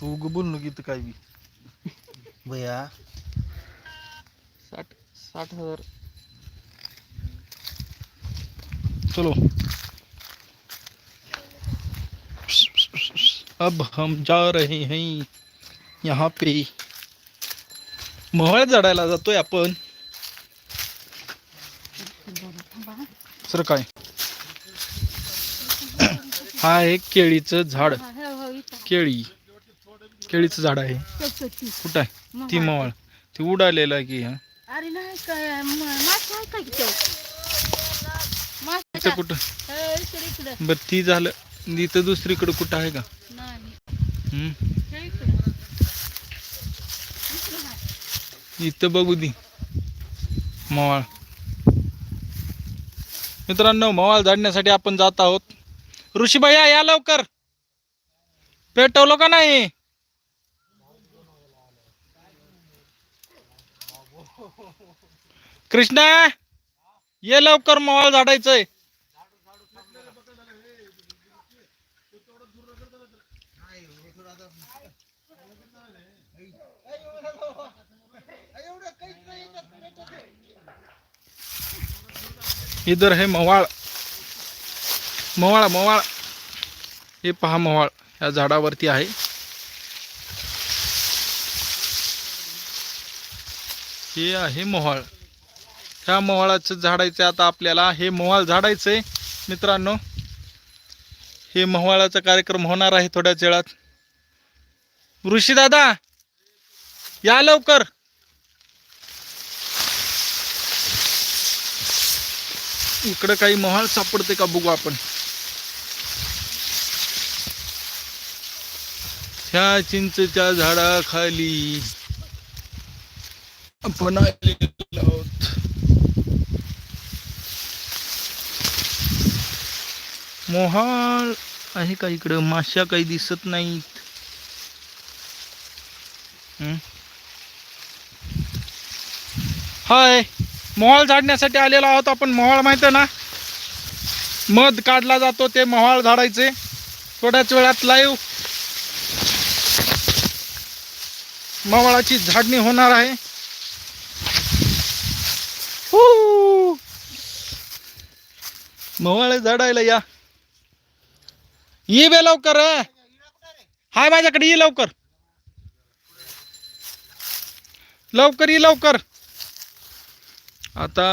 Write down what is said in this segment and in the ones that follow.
तू उग बोल नको इथं काय बी. भैया. साठ साठ हजार. चलो. अब हम जा रहे हैं यहाँ पे. मोहळ झाडायला जातोय आपण. सर काय? हा आहे केळीचं झाड. केळी. केळीचं झाड आहे. कुठं आहे? ती मोहळ ती उडालेलं आहे की अरे नाही काय म- मासे आहे का तिथं मासे इथं का? कुठं? बरं ती झालं. इथं दुसरीकडं कुठं आहे का? इथं बघू दे. मवाळ. मित्रांनो मवाळ झाडण्यासाठी आपण जात आहोत. ऋषीबाया या लवकर. पेटवलं का नाही? कृष्णा ये लवकर मवाळ झाडायचंय. इधर हे मवाळ मवाळ मवाळ हे पहा मवाळ या झाडावरती आहे. हे आहे मोहाळ ह्या मोहाळाचं झाडायचं आता आपल्याला. हे मोहाळ झाडायचंय मित्रांनो हे मोहाळाचा कार्यक्रम होणार आहे थोड्याच वेळात. ऋषी दादा या लवकर. इकडं काही मोहाळ सापडते का बघू आपण. ह्या चिंचच्या झाडाखाली. आपण आलेलो आहोत मोहाळ आहे का इकडं? माश्या काही दिसत नाहीत. हाय मोहाळ झाडण्यासाठी आलेलो आहोत आपण. मोहाळ माहीत आहे ना? मध काढला जातो ते मोहाळ झाडायचे. थोड्याच वेळात लाईव्ह मोहाळाची झाडणी होणार आहे. हू! झाडायला या. ये बे लवकर हाय माझ्याकडे ये लवकर. लवकर ये लवकर. आता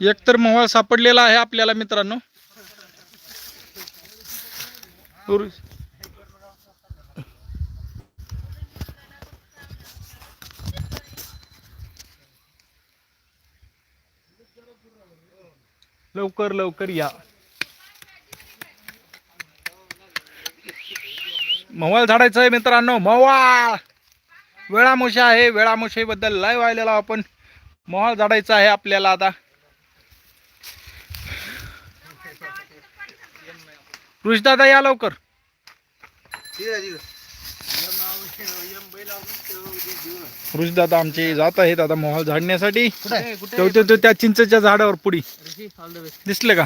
एकतर मोहळ सापडलेला आहे आपल्याला मित्रांनो. लवकर लवकर या. मवाळ झाडायचं आहे मित्रांनो मवाळ वेळामोशी आहे वेळामोशीबद्दल लाईव्ह आलेला आपण. मोहाळ झाडायचं आहे आपल्याला आता. दादा या लवकर. दादा आमचे जात आहेत आता मोहाळ झाडण्यासाठी. तो- तो- तो त्या चिंचेच्या झाडावर पुढी. दिसले का?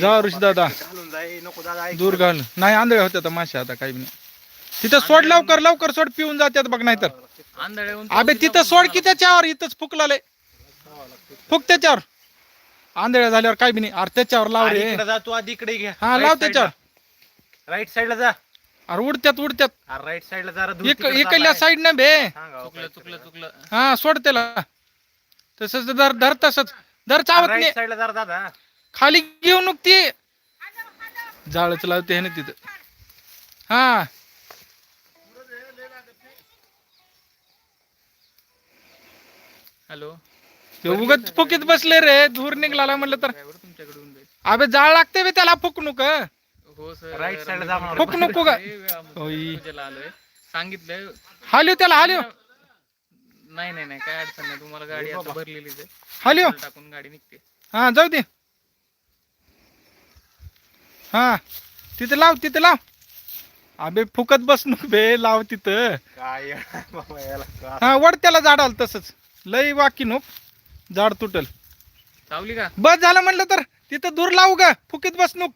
जा दादा घालून जाई नको दादा. दूर घाल. नाही आंधळे होते आता मासे आता काही नाही. तिथं सोड लवकर लवकर सोड पिऊन जातात बघ नाही तर आंधळे होऊन अबे तिथं सोड की त्याच्यावर इथंच फुकलाले. फुक त्याच्यावर. आंधळ्या झाल्यावर काय बी नाही. अरे त्याच्यावर लाव अरे रे. इकडे जा तू आधी इकडे घ्या हा लाव त्याच्यावर. राईट साईडला जा. अरे उडत्यात उडत्यात. अरे राईट साईडला जरा दूर तिकडे इकडल्या. साईड न बे. सांगा, चुकलं चुकलं चुकलं. हा सोड त्याला. तसंच धर धर तसंच. धर चावत राईट नाही. साईडला जरा दादा. खाली घेऊ नुकती जाळच लावते है ना तिथं. हा. हॅलो. ते उगत फुकीत बसले रे धूर निघाला म्हणलं तर. तुमच्याकडून अबे जाळ लागते बे त्याला फुकणूक हो सर. Right side ला जा म्हणा. फुक नको का? पूजेला होई. आलोय सांगितलंय. हालिव त्याला हालिव. नाही नाही नाही काय अडचण नाही. तुम्हाला गाडी आता भरलेलीच आहे. हालिव. पेट्रोल टाकून गाडी निघते. हा जाऊ दे. हा तिथे लाव तिथे लाव. अबे फुकत बस नको बे लाव तिथं. काय बाबा याला का- हा वड त्याला झाडाल तसंच. लई वाकी नो झाड तुटल. चावली का? बस झालं म्हणलं तर तिथं दूर लावू ग फुकीत बस नुक.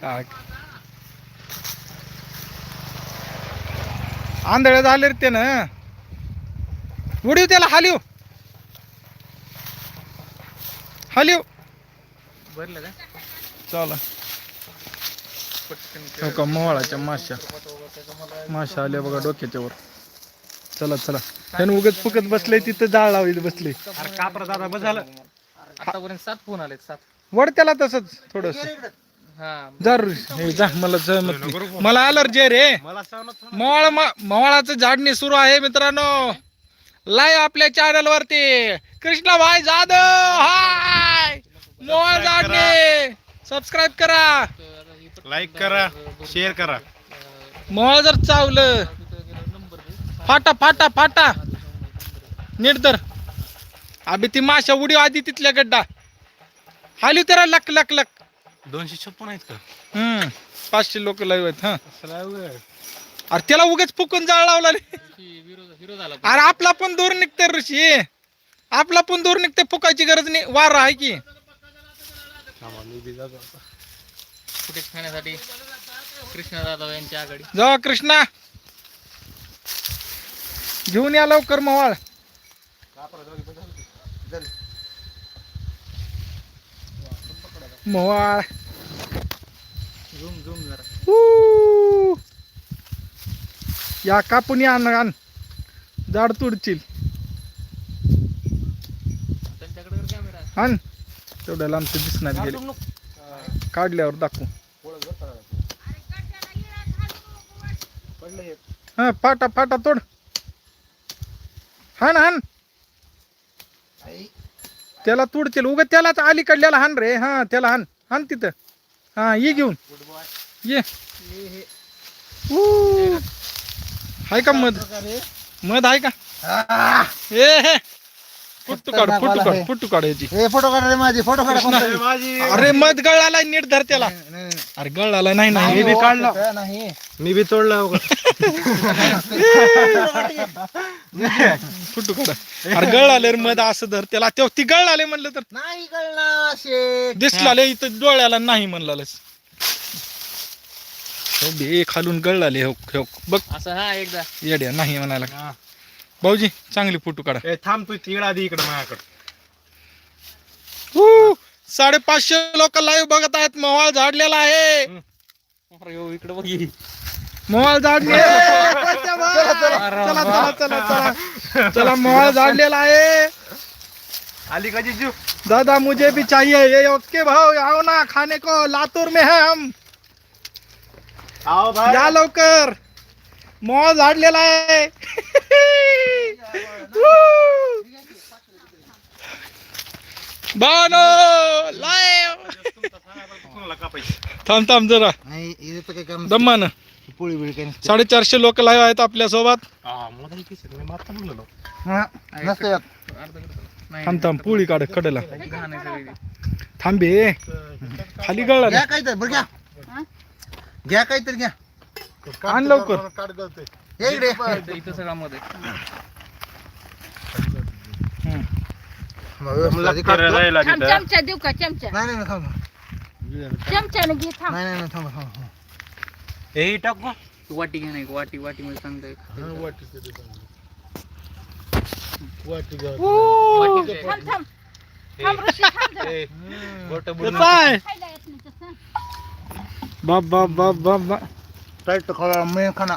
काय? आंधळे झाले रे त्यानं. उडीव त्याला हालिव. हालिव. भरलं का? चला. हो का मोहळाच्या माश्या. माश्या आल्या बघा डोक्याच्या वर. चला चला. त्यानं उगत फुकत बसले तिथं जाळ लावली बसले. अरे कापरा दादा बस झालं. आतापर्यंत सात फोन आलेत सात. वड त्याला तसंच थोडस. जर हे जा मला जमत नाही. मला अलर्जी आहे रे. मला सहमत मवाळ मवाळाचं झाडणी सुरू आहे मित्रांनो. लाईव्ह आपल्या चॅनल वरती. कृष्णा भाई जाधव हाय. मोवाळ झाडणे. सबस्क्राईब करा. लाईक करा शेअर करा. मोवाळ जर चावलं. फाटा फाटा फाटा. नीट तर अभि ती माशा उडी आधी तिथल्या गड्डा. हाली त्याला लक लक लक. दोनशे छप्पन आहेत का? हम्म पाचशे लोक लाईव्ह आहेत हा. अरे त्याला उगाच फुकून जाळ लावला रे. हिरो हिरो झाला अरे आपला पण दूर निघते ऋषी. आपला पण दूर निघते फुकायची गरज नाही. वार आहे की. फुटेज खाण्यासाठी कृष्णा आघाडी. जावा कृष्णा. घेऊन या लवकर मवाळ. मवाळ. झूम झूम जरा ऊ. या कापून या आण आण. झाड तुडतील त्यांच्याकडे कॅमेरा आण. तेवढ्याला आमचं दिसणार गेले. काढल्यावर दाखवू. हा फाटा फाटा तोड. हान हान. त्याला तुडतील उग त्यालाच अलीकडल्याला हान रे. हा त्याला हान. हान तिथं. हा ये घेऊन. ये. हाय का मध? मध आहे का? ए हे. फुट्टू काढ फुट्टू काढ फुट्टू काढ याची. हे फोटो काढ रे माझे फोटो काढ. माझी. अरे मध गळाला नीट धर त्याला. नाही, नाही, नाही. अरे गळाला नाही नाही मी बी काढलं फोटो नाही. मी बी तोडलं फुट्टू काढ. अरे गळाले रे मध असं धर त्याला. तेव्हा ती गळाले म्हणलं तर. नाही कळणार शेट दिसलाले इथं डोळ्याला नाही म्हणलालच हो बे खालून गळाले हो हो. बघ. असं हा एकदा. येड्या नाही म्हणायला. भाऊजी चांगली फोटो काढा. ए थांब तू तिकडे आधी इकडे माझ्याकडे. हू, साडेपाचशे लोक लाईव्ह बघत आहेत मोवाळ झाडलेला आहे. अरे हो इकडे बघ ही. मोवाळ झाडले चला चला चला चला चला मोवाळ झाडलेला आहे. आली का जिजू? दादा मुझे भी चाहिए ये ओके भाव आओ ना खाने को लातूर में है हम. आओ भाई. या लवकर. मोळ झाडलेला आहे. बानो लाईव्ह थांब थांब जरा. दम्मान. पोळी बिळी काही नसते. साडेचारशे लोक लाईव्ह आहेत आपल्यासोबत. हा हा, थांब थांब पोळी काढ कडेला. थांबे खाली गळला घ्या काहीतरी घ्या? घ्या काहीतरी घ्या. आण लवकर. या इकडे. इथं- इथं सगळा मध्ये हम्म. मग व्यवस्थित आधी काढतो. राहिला थांब तिथं चमचा देऊ का चमचा? नाही नाही थांब चमच्याने घे थांब. नाही नाही नाही थांब थांब थांब. हे टाकू तू वाटी घ्या नाही वाटी वाटी मध्ये सांगतोय. वाटी घे. थांब थांब. थांब ऋषी थांब जरा. कसं आहे खायला येत नाही तसं. बाप बाप बाप बाप बाप. टाईट तो खवळा मेन खाना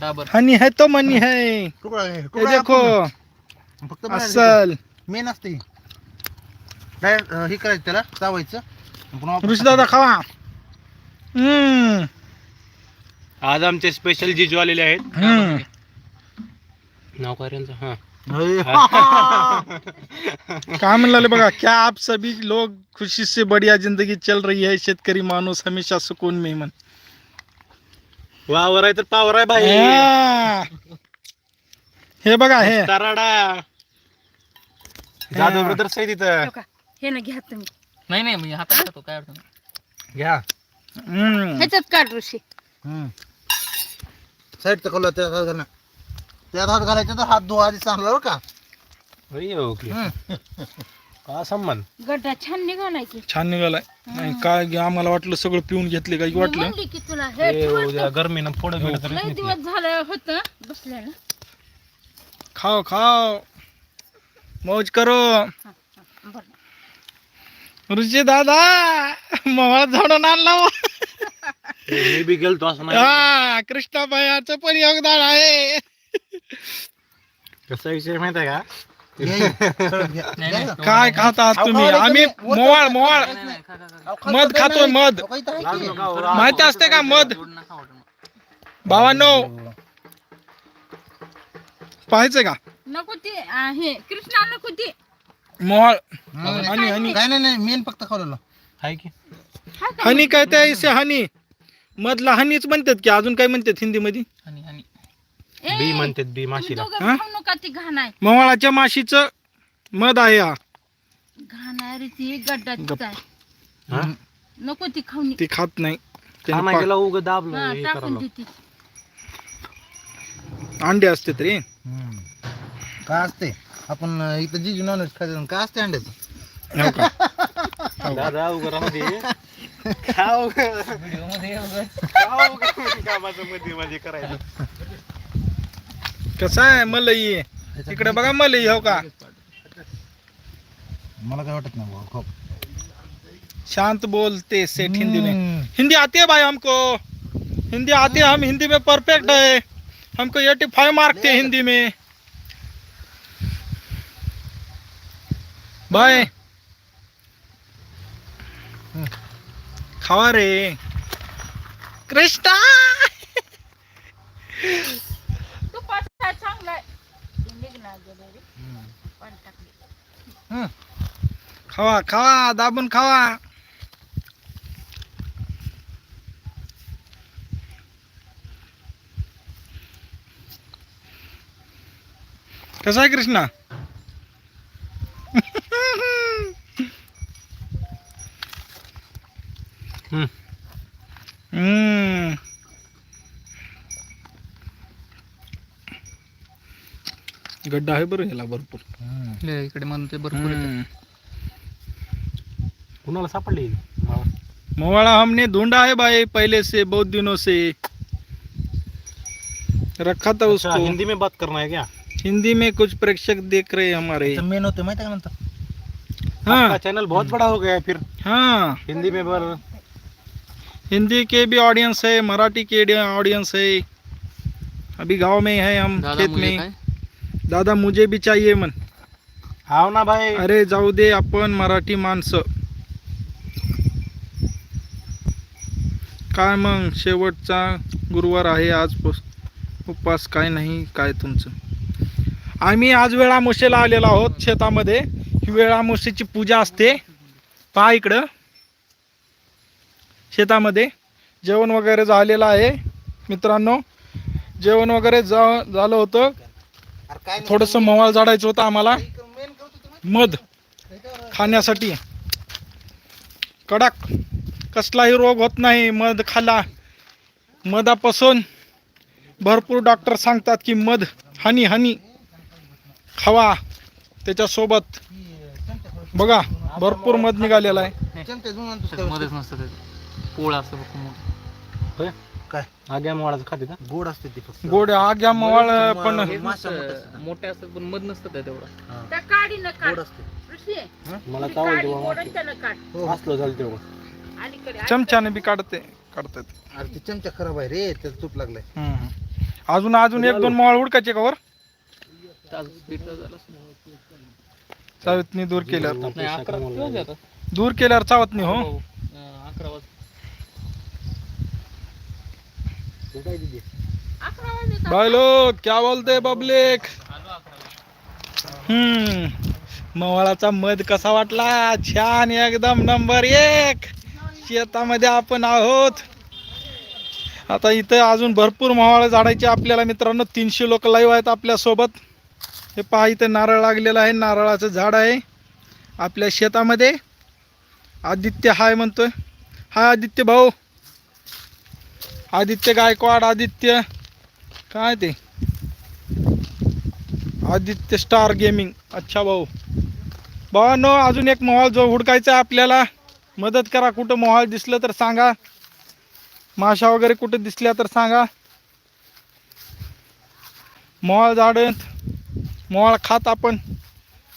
डाबर हनी है तो मनी है तुकडा आहे, ये देखो फक्त असल मेन असते डायरेक्ट हे करायचं त्याला चावायचं पुन्हा वापस ऋषी दादा खावा हम्म आज आमचे स्पेशल जिजू आलेले आहेत. हम्म नाव काय त्यांचं हा. टाकायचं. काय म्हणले बघा क्या आप सभी लोग खुशी से बढ़िया जिंदगी चल रही है शेतकरी माणूस हमेशा सुकून में मन. वावर आहे तर पावर आहे भाई हा. हे बघा हे तराडा जाधव ब्रदर्स आहे तिथं हो का? हे ना घ्या तुम्ही नाही नाही मी हातात घेतो काय अडचण नाही. घ्या हम्म. ह्याच्यात काढ ऋषी हम्म. साईड तर कलर त्यात हात घालणं त्यात हात घालायचा तर हात धुवा आधी चांगला बरं का ओके हम्म. का संबंध गड्डा छान निघालाय की. छान निघालाय. नाही काय आम्हाला वाटलं सगळं पिऊन घेतले काय मी वाटलं? म्हणली की तुला हे ठेवत गरमीनं तर लय दिवस झालं होतं बसलेलं खाओ खाओ. मौज करो. बरं. रुची दादा मोहळा झाडून आणला हो. मी बी गेलतो असं नाही. हा कृष्णाबायाचं पण योगदान आहे. कसा विषय माहीत आहे का? काय खाता आहात तुम्ही? आम्ही. मोवाळ मोवाळ. मध खातो खातोय. मध. आहे माहिती असते का मध. भावांनो पाहायचंय का? नको ते आ, हे कृष्णा नको ते. मोहाळ. Honey honey. नाही नाही नाही मेन फक्त खावलेलं. आहे की. हा? हनी काय त्या इसे हनी? मधला हनीच म्हणतात की अजून काय म्हणतात हिंदी मध्ये ए, बी म्हणतात बी माशीला. दोघं हा? खाऊ नका ती घाण आहे मोवाळाच्या माशीचं मध आहे हा. घाण आहे रे ती गड्डाच गप. आहे. हा? नको ती खाऊनी ती खात नाही. हा त्याने नाही गेला उग दाबलो हा, हे टाकून करायला देते पा- अंडे असते तरी हम्म. काय असते? आपण अं, इथं जिजू नॉनव्हेज खायचं काय असते अंड्याचं? हो का? दादा उग राहू दे. खाऊ व्हिडिओमध्ये वगैरे खाऊ कामाचं मध्ये मध्ये करायचं. कसं आहे मलई इकडे बघा मलई हो का? मला काय वाटत नाही भाऊ, खाऊ. शांत बोलते सेठ हिंदी में. हिंदी आती है भाई हमको. हिंदी आती है हम हिंदी में परफेक्ट है. हमको एटी फाइव मार्क थे हिंदी में. भाई. खावा रे. कृष्णा. तू पाच चांगला आहे ते निघणार गेलं रे पाणी टाकलं. हम्म. खावा खावा दाबून खावा कसा आहे कृष्णा हम्म. हम्म. गड्डा आहे बरं ह्याला भरपूर. लय इकडे म्हणते भरपूर. कुणाला सापडली मोवाड़ा हमने ढूंढा है भाई पहले से बहुत दिनों से. रखा था अच्छा, उसको. हिंदी में बात करना है क्या? हिंदी में कुछ प्रेक्षक देख रहे हैं हमारे. मेन होते माहिती का हाँ. आपका चैनल बहुत बड़ा हो गया है फिर. हाँ. हिंदी में बर हिंदी के भी ऑडियंस है मराठी के ऑडियंस है. अभी गांव में है हम दादा खेत मुझे में. काय? दादा मुझे भी चाहिए मन। आओ ना भाई। अरे जाऊ दे आपण मराठी माणसं. काय मग शेवटचा गुरुवार आहे आज उपवास काय नाही काय तुमचं? आम्ही आज वेळामुशीला आलेलो आहोत शेतामध्ये. ही वेळामुशीची पूजा असते. पहा इकडं. शेतामध्ये. जेवण वगैरे झालेलं आहे. मित्रांनो जेवण वगैरे जा झालं होतं. थोडंसं मवाळ झाडायचं होतं आम्हाला. मध? खाण्यासाठी. कडक. कसलाही रोग होत नाही मध खाला. मधापासून भरपूर डॉक्टर सांगतात की मध हनी हनी. खावा. त्याच्यासोबत बघा भरपूर मध निघालेला आहे. पोळा असं. काय? आग्या मोळाचं खाते का? गोड असते ती फक्त. गोड हा मवाळ पण मोठा असतं. मोठे असतात पण मध नसतं त्या तेवढा. त्या काडीनं काढ. गोड असते. ऋषी, मला ती चावल काडी गोड आहे, त्यानं काढ. हो. असलं झालं तेवढं अलीकडे चमच्याने बी काढते काढतात. अरे ते चमचा खराब आहे रे त्याला तूप लागलाय. हम्म. अजून अजून एक दोन मवाळ उडकायचे का वर? तास झालं. चावतनी दूर केल्यावर. नाही अकरा किती वाजले आता? दूर केल्यावर चावत नाही हो हो, अं, अकरा वाजले. तू काय दिदी अकरा वाजले का? भाई लोग क्या बोलते पब्लिक? हम्म मवाळाचा मध कसा वाटला? छान एकदम नंबर एक. शेतामध्ये आपण आहोत. आता इथं अजून भरपूर मवाळ झाडायचे आपल्याला मित्रांनो. तीनशे लोक लाईव्ह आहेत आपल्यासोबत हे पहा इथं नारळ लागलेलं आहे. नारळाचं झाड आहे आपल्या शेतामध्ये. आदित्य हाय म्हणतोय. हाय आदित्य भाऊ. आदित्य गायकवाड आदित्य. काय ते? Aditya star gaming. अच्छा भाऊ. भावानो अजून एक मोहाल जो हुडकायचा आहे आपल्याला. मदत करा कुठं मोहाल दिसलं तर सांगा. माशा वगैरे कुठं दिसल्या तर सांगा. मोहाळ झाडत मोहाळ खात आपण.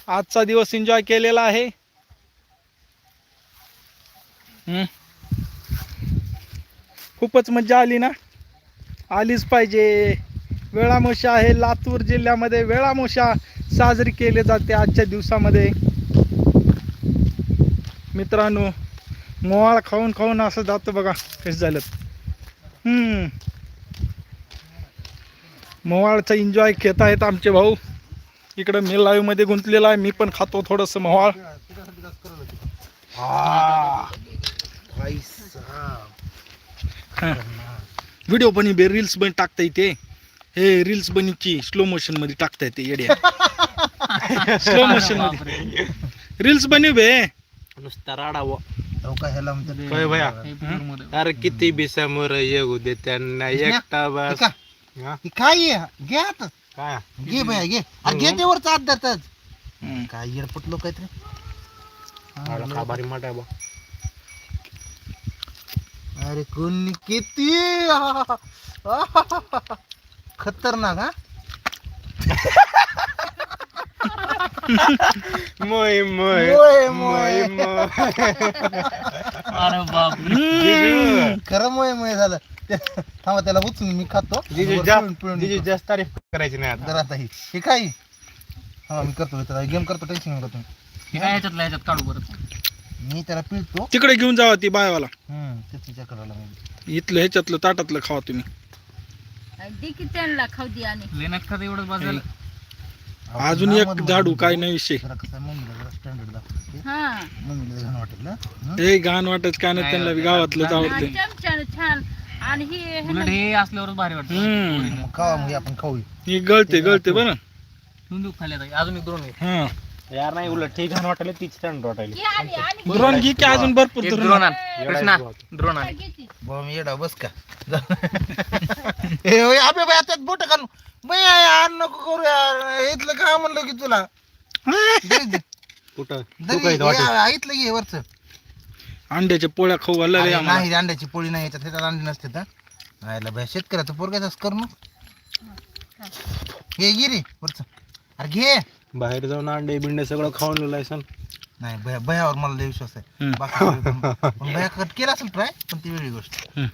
आजचा दिवस एन्जॉय केलेला आहे. हम्म. खूपच मजा आली ना? आलीच पाहिजे. वेळामोशा आहे लातूर जिल्ह्यामध्ये. वेळामोशा साजरी केली जाते आजच्या दिवसामध्ये. मित्रांनो मोहाळ खाऊन खाऊन असं जातं बघा कसं झालं. हम्म. मोहाळचा एन्जॉय घेत आहेत आमचे भाऊ. इकडं मी लाईव्हमध्ये गुंतलेला आहे. मी पण खातो थोडंसं व्हिडिओ पण बे रील्स पण टाकता येते. हे रील्स बनवची स्लो मोशनमध्ये टाकता येते येड्या. स्लो मोशनमध्ये. रील्स बनव बे. नुसता राडावं काय भया. अरे किती बी समोर येऊ दे त्यांना. एकटा हे? बस काय? घे आता. काय? घे भया घे. अरे घे तेवर चाट देतात हम्म. काय येडपट लोक आहेत रे? हा, खाबारी मोठा बा. अरे कोणी किती? खतरनाक हा? मोय मोय मोय, मोय. अरे बाप. खरं मोय मोय झालं. ते- थांबा त्याला उचलून मी खातो. जिजू वर जा- पिळून- पिळून जिजू देतो. जास्त तारीफ करायची नाही आता. जरा आता ही. हे काय? हा मी करतो त्याला गेम करतो टेन्शन नका तुम्ही. हे काय ह्याच्यातलं ह्याच्यात काढू परत? मी त्याला पिळतो. तिकडे घेऊन जावा ती बायवाला. हम्म करायला इथलं ह्याच्यातलं ताटातलं खावा तुम्ही. दे की त्यांना खाऊ दे आणि. लेण्यात खात एवढंच बाजारला अजून एक झाडू काय नाही विषय. जरा कसं आहे, मम्मीला जरा स्टँडर्ड दाखवते हा. मम्मीला घाण वाटेल ना हं? हे घाण वाटत काय नाही त्यांना गावातलंच आवडते चमच्यानं छान. आणि ही हे उलट ना- हे असल्यावरच भारी वाटतं. हम्म. मग खावा मग आपण खाऊ ही गळते गळते बरं. खाल्ल्या जाईल अजून एक दोन हा. यार नाही उलट ठीक घाण वाटायला तीच वाटायला. घे आणि आणि. घे. द्रोण घे की अजून भरपूर एक द्रोण द्रोण आण. कृष्णा द्रोण आण. बाबा मी येडा बस का? ए ओय, अबे बाय त्यात बोट घालून बाई यार नको करू यार इथलं का म्हणलं की तुला? दे. कुठं? तू वाटेल? इथलं घे वरच. अंड्याच्या पोळ्या खाऊ घालल्या रे आम्हाला. नाही अंड्याची पोळी नाही याच्यात त्याच्यात अंडी नसते तर. राहिला बाय शेतकऱ्याचं पोरग्याच कर मग. घे घे रे वरच. अरे घे. बाहेर जाऊन अंडे बिंडे सगळं खाऊन लिहिलंय सण नाही भया भयावर मला लय विश्वास आहे. हम्म. बाकी पण- पण भया कट केला असेल ट्राय पण ती वेगळी गोष्ट. हम्म.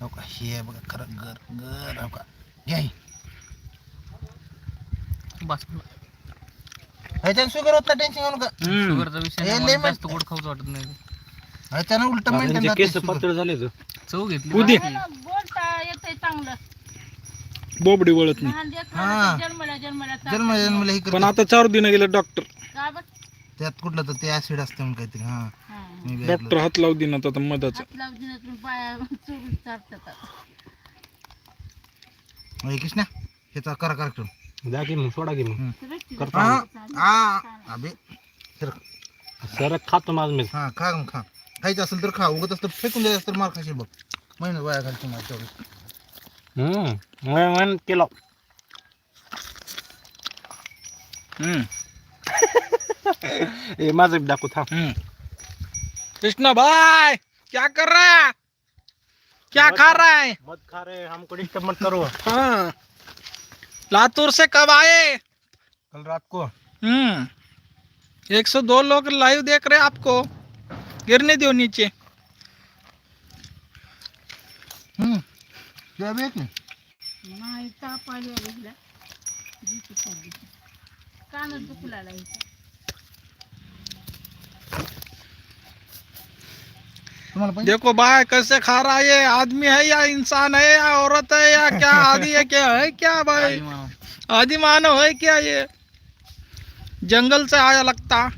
हो का? हे बघा खरं घर घर हो का? घ्या ही. बस. ह्याच्यानं शुगर होत टेन्शन घेऊ नका. शुगरचा विषय हे नाही, लय मला जास्त मस्त. गोड खाऊच वाटत नाही. ह्याच्यानं उलट मेंटेन केस पातळ झाले तर चव घेतली उदी ना, बोलता येतंय चांगलं बोबडी वळत नाही. लहान हा. लेकराला जन्मला जन्मला जन्म जन्मला हे पण. आता चार दिन गेले डॉक्टर. का बरं? त्यात कुठलं तर ते ऍसिड असते म्हणून काहीतरी हा. हा. मी बी डॉक्टर. हात लावू देणार आता मधाचं. हात लावून दिलं तुम्ही पाया चोरून चालतात ओय, कृष्णा ह्याचा करा करा जा की मग सोडा की मग. करतो हा. हा अबे तर सर खातो माझ मी. हा खा मग खा. खायचं असेल तर खा. उगत असतं फेकून द्यायचं तर मार खाशील बघ. महिना वाया घालतो माझ्या तेवढं हम्म मन- मन केलं हम्म. ए माझं बी दाखव थांब हम्म. कृष्णा भाई क्या कर रहा है क्या खा रहा है मत खा रे हमको डिस्टर्ब मत करो हाँ लातूर से कब आए कल रात को हम्म एक सौ दो लोग लाइव देख रहे हैं आपको गिरने दो नीचे तुला बी एक नाही नाही ताप आली चालली. कानच दुखू लागला हिचा. तुम्हाला पाहिजे? देखो भाई कैसे खा रहा है ये आदमी है या इंसान है या औरत है या क्या आदि है क्या है क्या भाई? आदि मानव है क्या ये? जंगल से आया लगता।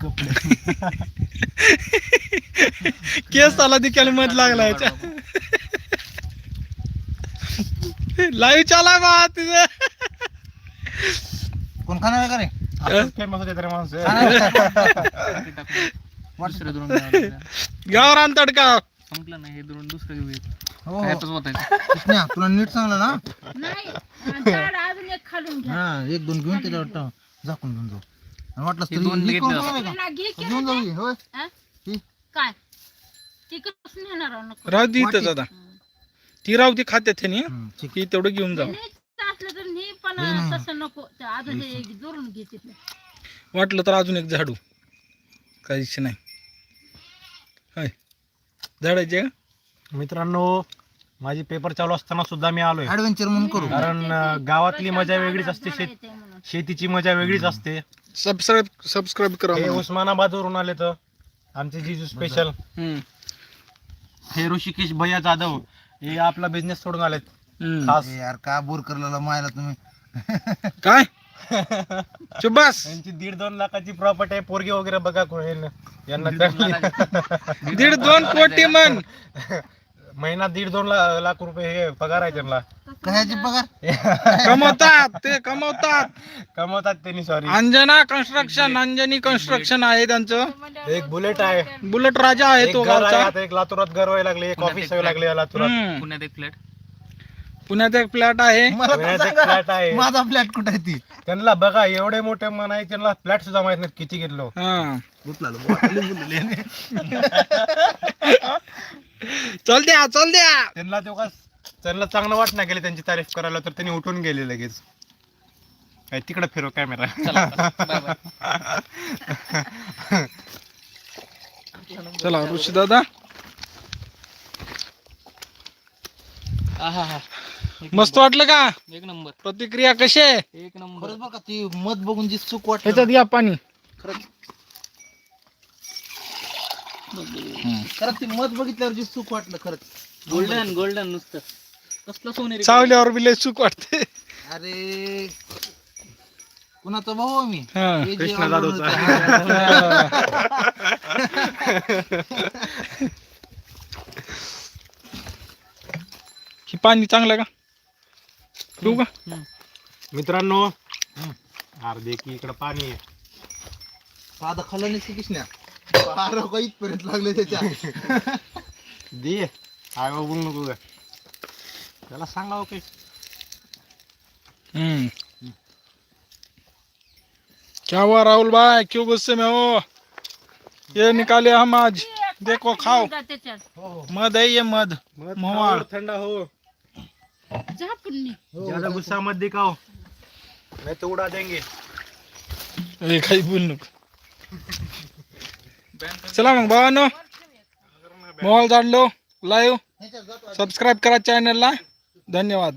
केस आला दिकायला मध लागला याच्या लाईव्ह चालाय बा तिथे. कोण खाणार का रे? फेमस होते माणूस. दुसरं लागलं. गावरान तडका. संपलं नाही हे दुसरं घेऊया हो. कृष्णा तुला नीट सांगलं ना? नाही अजून एक खालून घ्या हा एक दोन घेऊन त्याच्यावर टाक. झाकून घेऊन जाऊ. आणि वाटलं हे दोन घेतले आता. ना, घे की घेऊन जाऊ होय? हा? ही. काय? आहे नको. राहू दे इथंच आता ती राहू ती खात्यात ह्यानी हम्म, ठीक. ती तेवढं घेऊन जाऊ. असलं तर नी पण हे नाही. तसं नको. ते अजून जोडून घे तिथलं वाटलं तर अजून एक झाडू. काहीच नाही. हाय. झाडायचे मित्रांनो माझी पेपर चालू असताना सुद्धा मी आलोय. ऍडव्हेंचर म्हणून करू. कारण अं, गावातली मजा वेगळीच असते शेत येते म्हणून. शेतीची मजा वेगळीच असते. सबस्क्राईब सबस्क्राईब करा हे. उस्मानाबाद वरून आले तर. आमचे जिजू स्पेशल हम्म, हे ऋषिकेश भैया जाधव. हे आपला बिझनेस सोडून आलेत. हम्म. खास. ए यार का बोर करलेला मायला तुम्ही? काय? चुबास यांची दीड दोन लाखाची प्रॉपर्टी आहे पोरगी वगैरे बघा कोण हे यांना दीड दोन कोटी मन महिना दीड दोन ला- लाख रुपये हे पगार आहे त्यांना. कशाची पगार? कमवतात ते कमवतात. कमवतात त्यांनी sorry Anjana construction Anjani construction आहे त्यांचं. एक बुलेट आहे. बुलेट राजा आहे एक तो घर आहे गावचा. आता एक लातूरात घर व्हायला लागले एक पुण्यात ऑफिस एक व्हायला लागले लातूरात. हम्म. पुण्यात एक फ्लॅट पुण्यात एक फ्लॅट आहे. मला तर सांगा, आहे. माझा फ्लॅट कुठे आहे ती? त्यांना बघा एवढे मोठे मन आहे त्यांना फ्लॅट सुद्धा माहीत नाही किती घेतलो. हा. चल द्या चल द्या. त्यांना तेव्हा त्यांना चांगलं वाट नाही गेले त्यांची तारीफ करायला तर त्यांनी उठून गेले लगेच. काय तिकडे फिरव कॅमेरा. चला बाय बाय. चला ऋषी दादा. आहा हा मस्त वाटलं का? एक नंबर. प्रतिक्रिया कशी आहे? एक नंबर. बरं का ती मत बघून जी सुख वाटत ह्याच्यात या पाणी. खरंच. ती मत बघितल्यावर जी सुख वाटलं खरंच. गोल्डन गोल्डन नुसतं. कसलं सोनेरी चावल्यावर बी लय सुख वाटते अरे कुणाचा भाऊ आहे मी? हा हे जे कृष्णा जाधवचा. ही पाणी चांगलं का? पिऊ का? मित्रांनो अर्धे की इकडे पाणी आहे. साधं खाल्लं नाही कृष्णा बारा का इथपर्यंत लागले त्याच्या? दे. आय बोल नको का त्याला सांगावं काही. हम्म. क्या हुआ राहुल भाई? क्यों गुस्से में हो? ये निकाले हम आज. देखो खाओ. मध है ये मध. मोवाळ थंड हो. ज़्यादा गुस्सा मत दिखाओ. नहीं तो उड़ा देंगे. काही बोल नको. चला मग भावानो मोबाईल जाणलो लाईव्ह. सबस्क्राईब करा चॅनलला धन्यवाद.